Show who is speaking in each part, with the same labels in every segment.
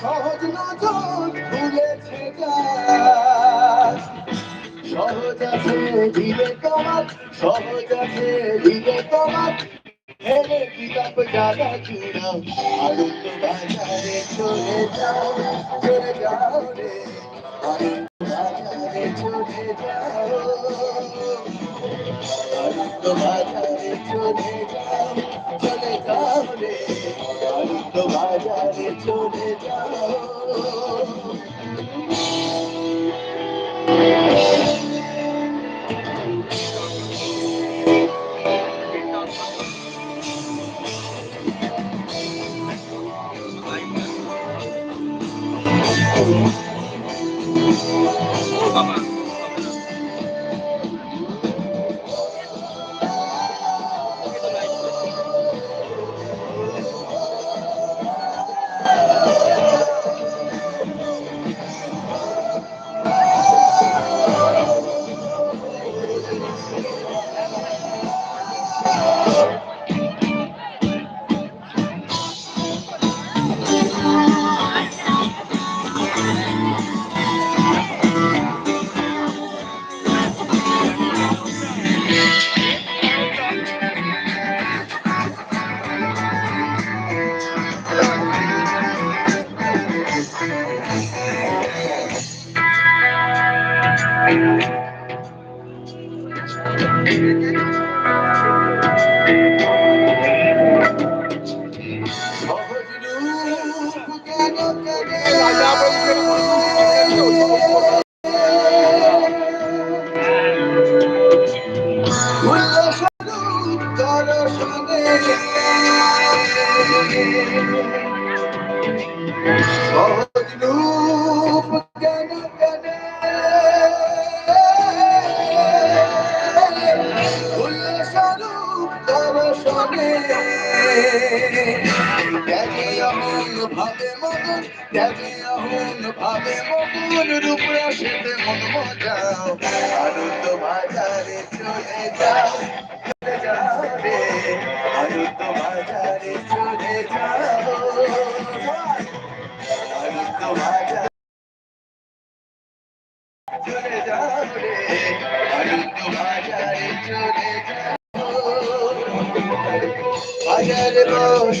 Speaker 1: সহজ নজর ভুলেছে। সহজ আছে ধীরে তোমার, সহজ আছে ধীরে তোমার হেলে কিতাব জানা চূড়া আনন্দ বাজারে চলে যাও চলে যাও রে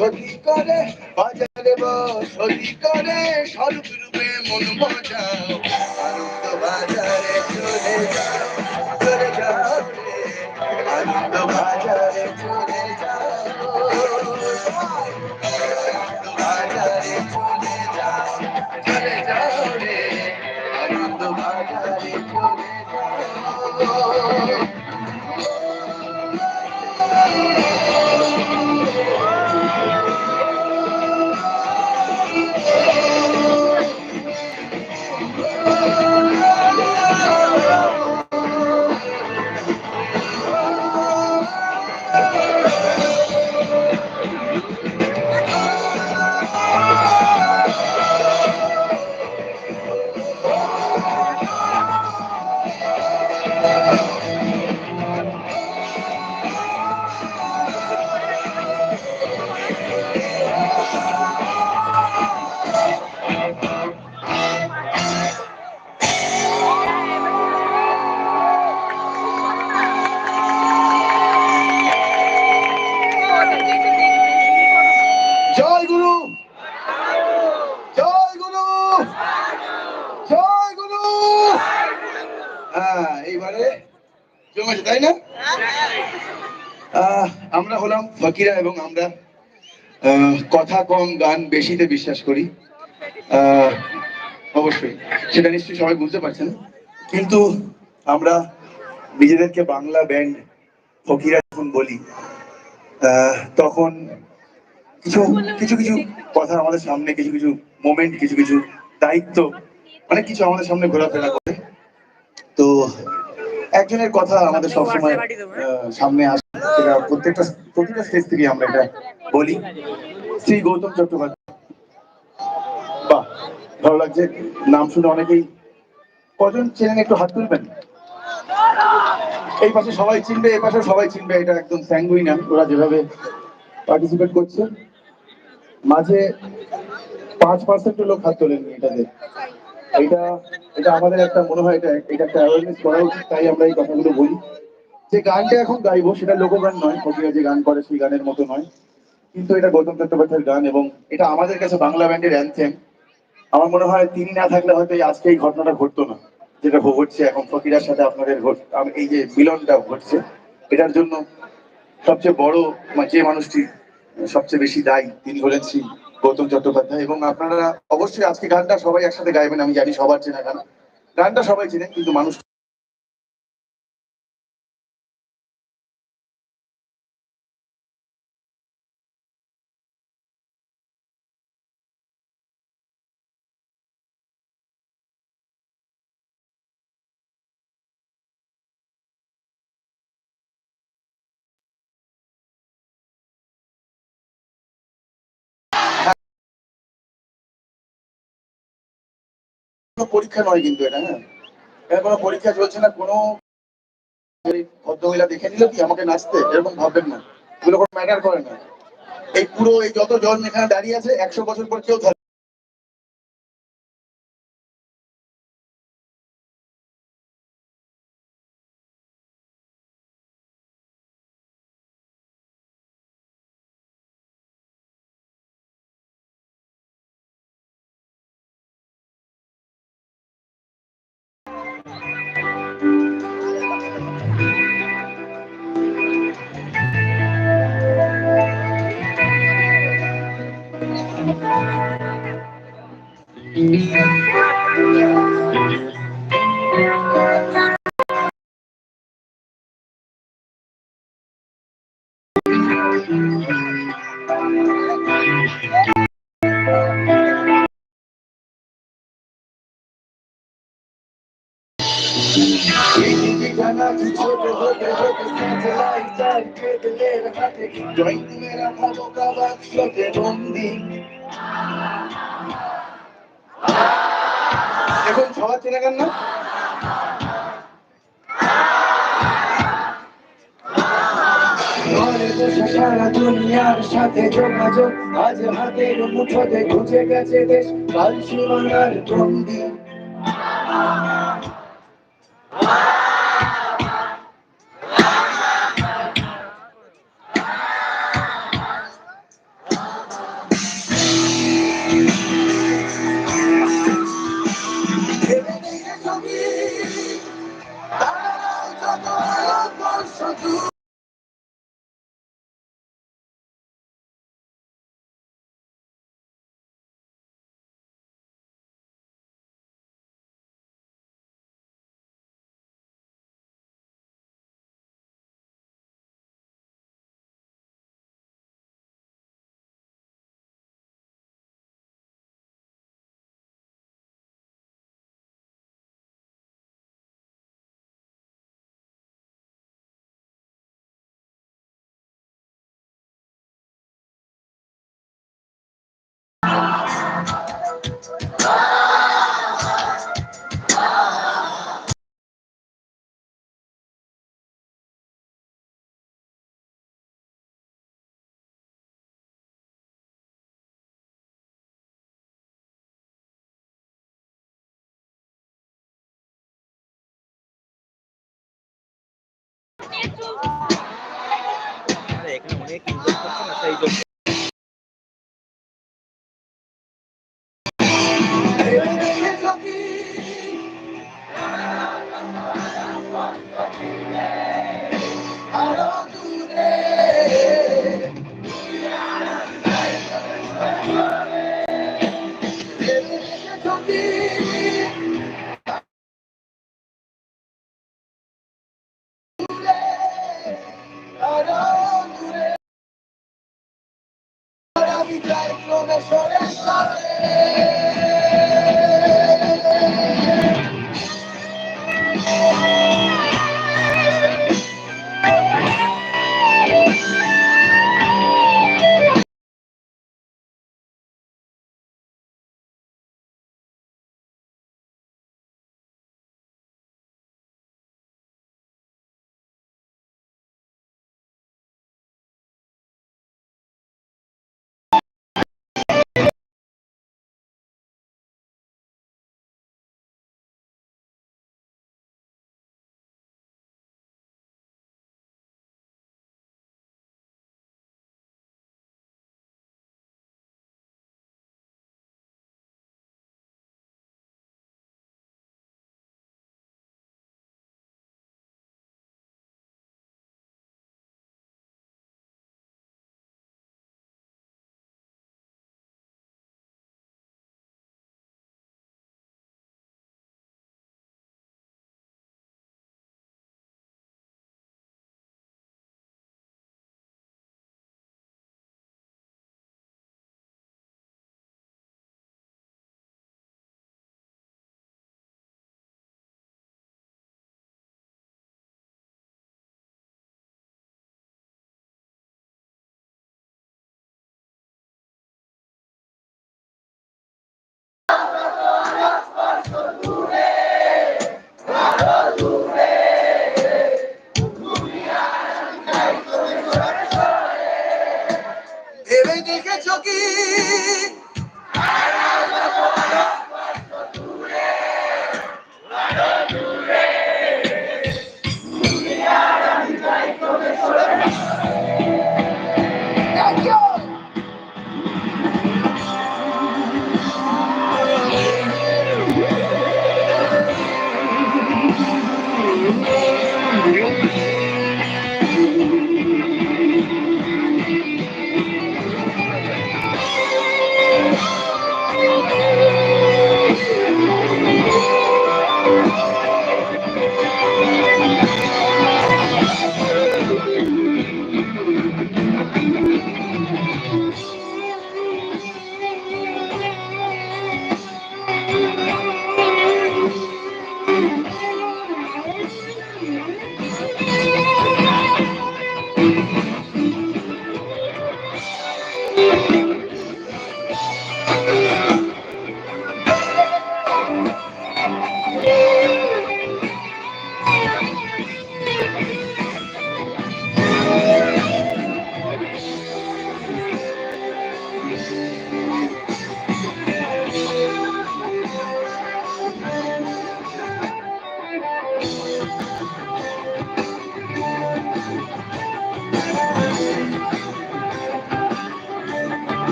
Speaker 1: বসতি করে বাজারে বসতি করে স্বরূপ রূপে মন মজাও। আনন্দ বাজারে চলে যাও চলে যাও আনন্দ বাজারে চলে জমেছে তাই না? আমরা হলাম ফকিরা এবং আমরা কথা কম, গান বেশিতে বিশ্বাস করি। অবশ্যই, সেটা নিশ্চয়ই সবাই বুঝতে পারছেন কিন্তু আমরা নিজেদেরকে বাংলা ব্যান্ড ফকিরা যখন বলি তখন কিছু কিছু কিছু কথা আমাদের সামনে, কিছু কিছু মোমেন্ট কিছু কিছু দায়িত্ব, অনেক কিছু আমাদের সামনে ঘোরাফেরা করে। তো একজনের কথা আমাদের সবসময় সামনে আসে প্রত্যেকটা প্রতিটা স্টেজ থেকে আমরা এটা বলি। শ্রী গৌতম চট্টোপাধ্যায়। বাহ ভালো লাগছে। নাম শুনে অনেকেই কজন চেনেন একটু হাত তুলবেন? এই পাশে সবাই চিনবে এই পাশে সবাই চিনবে এটা একদম স্যাঙ্গুইনাম ওরা যেভাবে পার্টিসিপেট করছে। মাঝে পাঁচ পার্সেন্ট লোক হাত তোলেননি এটাতে। এটা এটা আমাদের একটা মনে হয় এটা এটা একটা অ্যাওয়ারনেস করা উচিত তাই আমরা এই কথাগুলো বলি। যে গানটা এখন গাইবো, সেটা লোকগান নয় ফকিরা যে গান করে সেই গানের মতো নয়। কিন্তু এটা গৌতম চট্টোপাধ্যায়ের গান এবং এটা আমাদের কাছে বাংলা ব্যান্ডের অ্যান্থেম আমার মনে হয় তিনি না থাকলে হয়তো এই আজকে এই ঘটনাটা ঘটতো না, যেটা ঘটছে এখন। ফকিরার সাথে আপনাদের এই যে মিলনটা ঘটছে, এটার জন্য সবচেয়ে বড় মা- যে মানুষটি সবচেয়ে বেশি দায়ী, তিনি হলেন শ্রী গৌতম চট্টোপাধ্যায়, এবং আপনারা অবশ্যই আজকে গানটা সবাই একসাথে গাইবেন, আমি জানি সবার চেনা গান। গানটা সবাই চেনেন, কিন্তু মানুষ পরীক্ষা নয় কিন্তু এটা হ্যাঁ? এটা কোনো পরীক্ষা চলছে না, কোনো ভদ্রমহিলা দেখে নিল কি? আমাকে নাচতে? এরকম ভাববেন না। এগুলো কোনো ম্যাটার করে না। এই পুরো এই যত জন এখানে দাঁড়িয়ে আছে, একশো বছর পর কেউ এখন সবার চেনা গান না? সারা দুনিয়ার সাথে যোগাযোগ, আজ হাতের মুঠোতে খুঁজে গেছে দেশ, কাল সীমানার
Speaker 2: এখানে অনেক ইনভেস্ট করছে না সেই জন্য।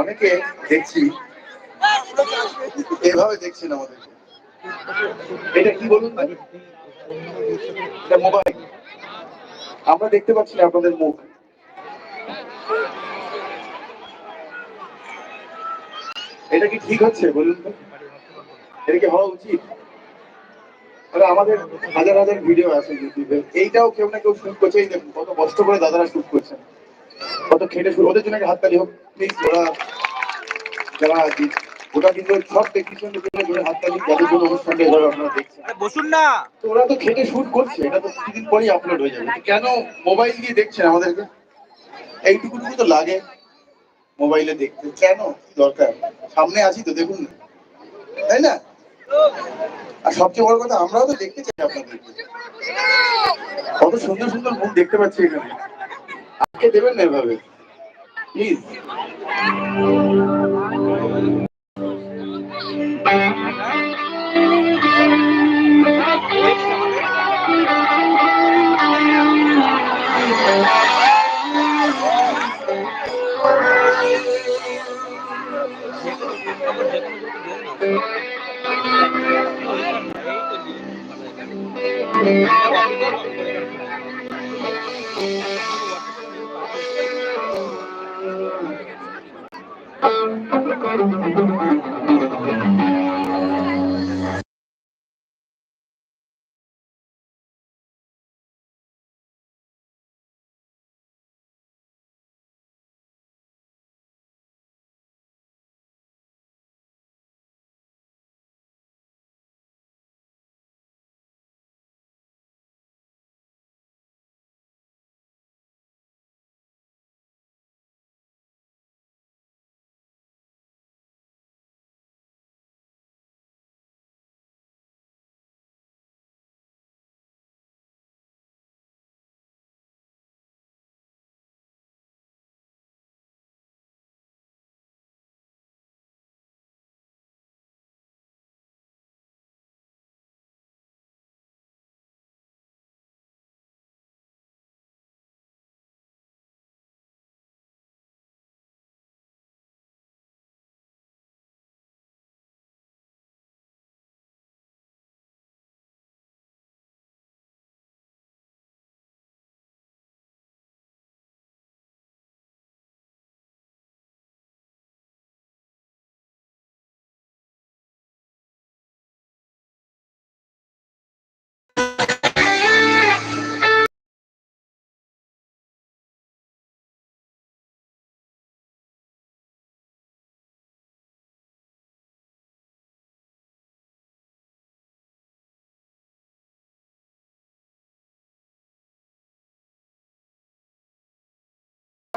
Speaker 1: অনেকে দেখছি, এভাবে দেখছেন আমাদের। এটা কি বলুন? এটা মোবাইল আমরা দেখতে পাচ্ছি না আপনাদের মুখ। এটা কি ঠিক হচ্ছে বলুন তো? এটা কি হওয়া উচিত? আরে আমাদের হাজার হাজার ভিডিও আছে ইউটিউবে। এইটাও কেউ না কেউ শুট করছে। এই দেখুন কত কষ্ট করে দাদারা শুট করছেন কত খেটে শুরু ওদের জন্য একটা হাততালি হোক প্লিজ ওরা যারা ওটা কিন্তু সব টেকনিশিয়ান জন্য হাততালি যাদের জন্য অনুষ্ঠানটা এভাবে আপনারা দেখছেন।
Speaker 2: বসুন না।
Speaker 1: তো ওরা তো খেটে শুট করছে এটা তো কিছুদিন পরেই আপলোড হয়ে যাবে। কেন মোবাইল দিয়ে দেখছেন আমাদেরকে? এইটুকুটুকু তো লাগে মোবাইলে দেখতে। কেন? দরকার? সামনে আছি তো দেখুন না। তাই না? আর সবচেয়ে বড় কথা, আমরাও তো দেখতে চাই আপনাদেরকে কত সুন্দর সুন্দর মুখ দেখতে পাচ্ছি এখানে। আজকে দেবেন না এভাবে। প্লিজ হরে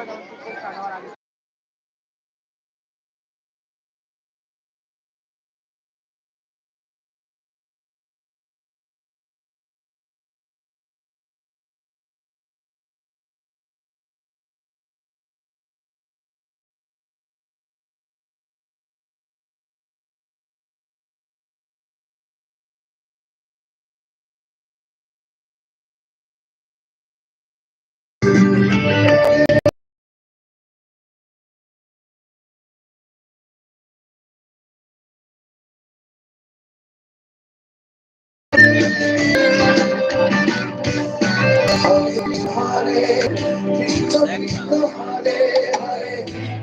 Speaker 1: কৃষ্ণ কৃষ্ণ হরে হরে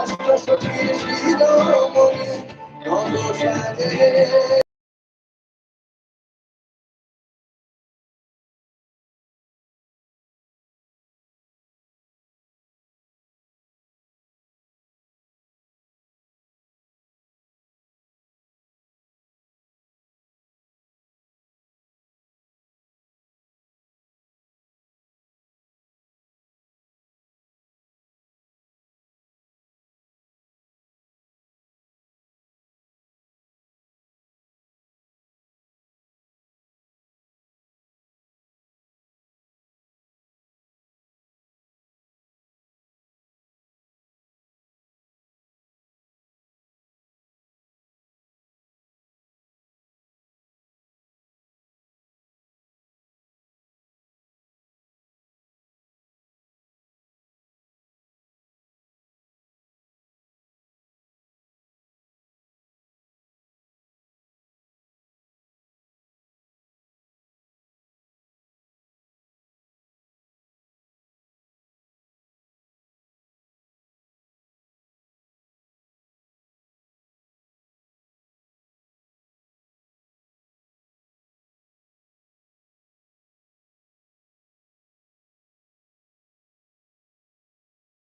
Speaker 1: অষ্ট সখীর শিরোমণি নব সাজে